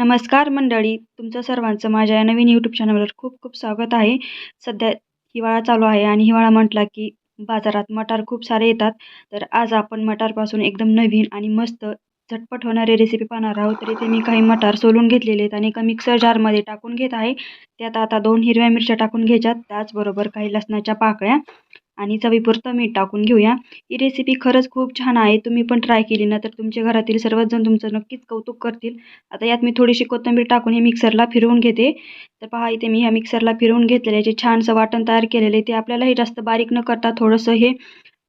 नमस्कार मंडळी तुमचं सर्वांचं माझ्या या नवीन यूट्यूब चॅनलवर खूप खूप स्वागत आहे. सध्या हिवाळा चालू आहे आणि हिवाळा म्हटला की बाजारात मटार खूप सारे येतात. तर आज आपण मटारपासून एकदम नवीन आणि मस्त झटपट होणारी रेसिपी पाहणार आहोत. तर इथे मी काही मटार सोलून घेतलेले आहेत आणि एका मिक्सर जारमध्ये टाकून घेत आहे. त्यात आता दोन हिरव्या मिरच्या टाकून घ्यायच्यात त्याचबरोबर काही लसणाच्या पाकळ्या. आणि चवीपुरतं मीठ टाकून घेऊया. ही रेसिपी खरंच खूप छान आहे. तुम्ही पण ट्राय केली ना तर तुमच्या घरातील सर्वच जण तुमचं नक्कीच कौतुक करतील. आता यात मी थोडीशी कोथिंबीर टाकून हे मिक्सरला फिरवून घेते. तर पहा इथे मी ह्या मिक्सरला फिरवून घेतलेले जे छानसं वाटण तयार केलेलं आहे ते आपल्यालाही जास्त बारीक न करता थोडंसं हे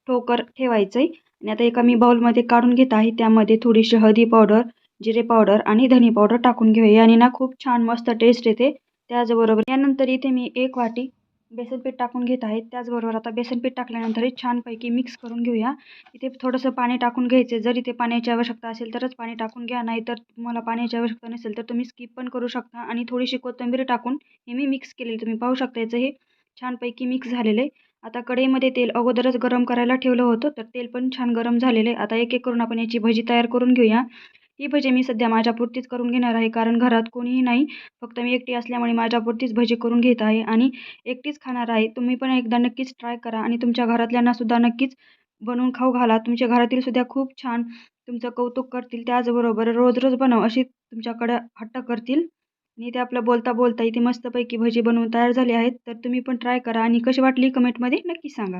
ठोकर ठेवायचं आहे आणि आता एका मी बाउलमध्ये काढून घेत आहे. त्यामध्ये थोडीशी हळदी पावडर जिरे पावडर आणि धनी पावडर टाकून घेऊया. आणि ना खूप छान मस्त टेस्ट येते. त्याचबरोबर यानंतर इथे मी एक वाटी बेसन पीठ टाकून घेत आहे त्याचबरोबर आता बेसन पीठ टाकल्यानंतर हे छानपैकी मिक्स करून घेऊया. इथे थोडंसं पाणी टाकून घ्यायचे जर इथे पाण्याची आवश्यकता असेल तरच पाणी टाकून घ्या. नाही तर तुम्हाला पाण्याची आवश्यकता नसेल तर तुम्ही स्किप पण करू शकता. आणि थोडीशी कोथिंबीर टाकून हे मी मिक्स केलेली तुम्ही पाहू शकता. याचं हे छानपैकी मिक्स झालेलं आहे. आता कढईमध्ये तेल अगोदरच गरम करायला ठेवलं होतं. तर तेल पण छान गरम झालेलं आहे. आता एक एक करून आपण याची भजी तयार करून घेऊया. ही भजी मी सध्या माझ्यापुरतीच करून घेणार आहे कारण घरात कोणीही नाही. फक्त मी एकटी असल्यामुळे माझ्यापुरतीच भजी करून घेत आहे आणि एकटीच खाणार आहे. तुम्ही पण एकदा नक्कीच ट्राय करा आणि तुमच्या घरातल्यांनासुद्धा नक्कीच बनवून खाऊ घाला. तुमच्या घरातील सुद्धा खूप छान तुमचं कौतुक करतील. त्याचबरोबर रोज रोज बनव अशी तुमच्याकडं हट्ट करतील. आणि ते आपलं बोलता बोलता इथे मस्तपैकी भजी बनवून तयार झाली आहेत. तर तुम्ही पण ट्राय करा आणि कशी वाटली कमेंटमध्ये नक्की सांगा.